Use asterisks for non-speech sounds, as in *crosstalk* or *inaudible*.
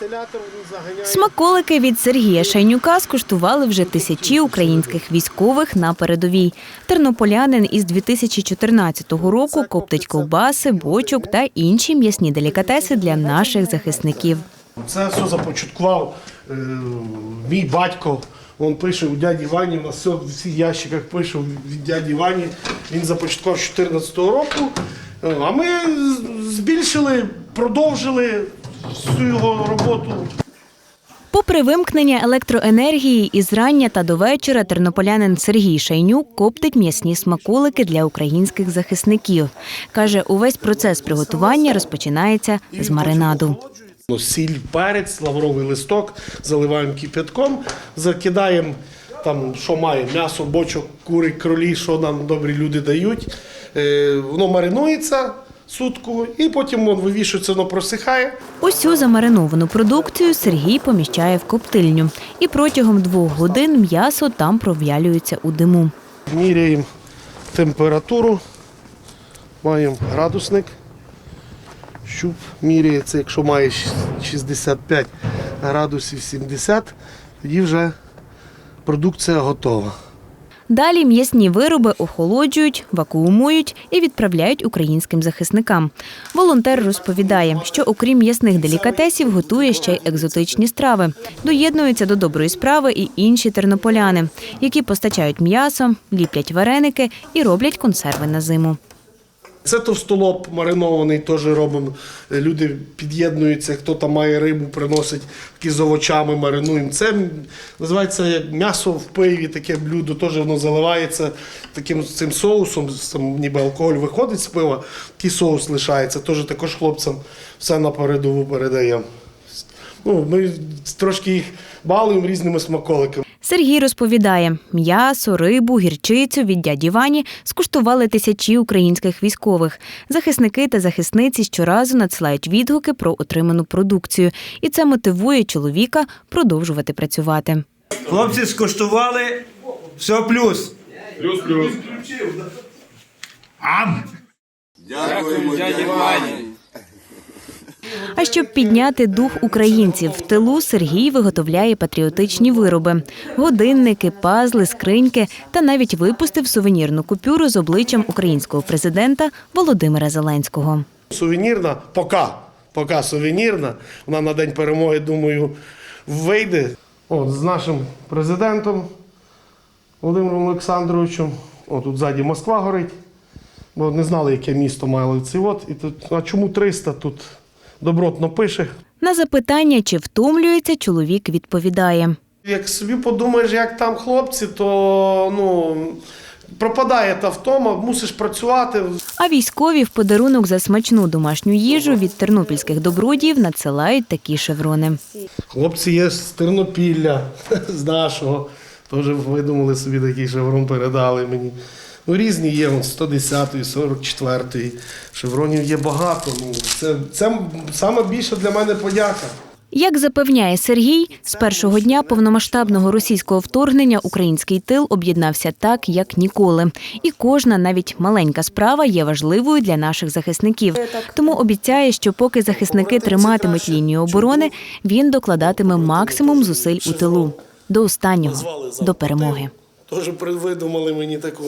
Вентилятор він заганяє. Смаколики від Сергія Шайнюка скуштували вже тисячі українських військових на передовій. Тернополянин із 2014 року коптить ковбаси, бочок та інші м'ясні делікатеси для наших захисників. Це все започаткував е, мій батько. Він пише у дяді Вані, у нас все в всіх ящиках пише від дяді Вані. Він започаткував з 2014 року. Е, А ми збільшили, продовжили всю його роботу. Попри вимкнення електроенергії із рання та до вечора тернополянин Сергій Шайнюк коптить м'ясні смаколики для українських захисників. Каже, увесь процес приготування розпочинається з маринаду. Сіль, перець, лавровий листок, заливаємо кипятком, закидаємо там, що має, м'ясо, бочок, кури, кролі, що нам добрі люди дають. Е, воно маринується сутку, і потім воно вивішується, воно просихає. Усю замариновану продукцію Сергій поміщає в коптильню. І протягом двох годин м'ясо там пров'ялюється у диму. Міряємо температуру, маємо градусник. Щуп міряється, якщо має 65 градусів 70, тоді вже продукція готова. Далі м'ясні вироби охолоджують, вакуумують і відправляють українським захисникам. Волонтер розповідає, що окрім м'ясних делікатесів готує ще й екзотичні страви. Доєднуються до доброї справи і інші тернополяни, які постачають м'ясо, ліплять вареники і роблять консерви на зиму. Це товстолоб маринований, теж робимо. Люди під'єднуються, хто там має рибу, приносить такі з овочами, маринуємо. Це називається м'ясо в пиві, таке блюдо, теж воно заливається таким цим соусом, там ніби алкоголь виходить з пива, такий соус лишається. Теж також хлопцям все на передову передаємо. Ну, ми трошки їх балуємо різними смаколиками. Сергій розповідає, м'ясо, рибу, гірчицю від дяді Вані скуштували тисячі українських військових. Захисники та захисниці щоразу надсилають відгуки про отриману продукцію, і це мотивує чоловіка продовжувати працювати. Хлопці скуштували, все плюс. Дякуємо дяді Вані. А щоб підняти дух українців в тилу, Сергій виготовляє патріотичні вироби: годинники, пазли, скриньки та навіть випустив сувенірну купюру з обличчям українського президента Володимира Зеленського. Сувенірна, пока, пока сувенірна. Вона на день перемоги, думаю, вийде. От, з нашим президентом Володимиром Олександровичем. О, тут ззаді Москва горить. Бо не знали, яке місто мало ці от. І тут, а чому 300? Тут добротно пише. На запитання, чи втомлюється, чоловік відповідає. Як собі подумаєш, як там хлопці, то ну, пропадає та втома, мусиш працювати. А військові в подарунок за смачну домашню їжу від тернопільських добродіїв надсилають такі шеврони. Хлопці є з Тернопілля, *laughs* з нашого. Теж видумали собі такий шеврон, передали мені. Ну, різні є, он 110-й, 44-й. Шевронів є багато. Ну, це, це саме більше для мене подяка. Як запевняє Сергій, з першого дня повномасштабного російського вторгнення український тил об'єднався так, як ніколи. І кожна, навіть маленька справа, є важливою для наших захисників. Тому обіцяє, що поки захисники триматимуть лінію оборони, він докладатиме максимум зусиль у тилу до останнього, до перемоги. Теж видумали мені таку.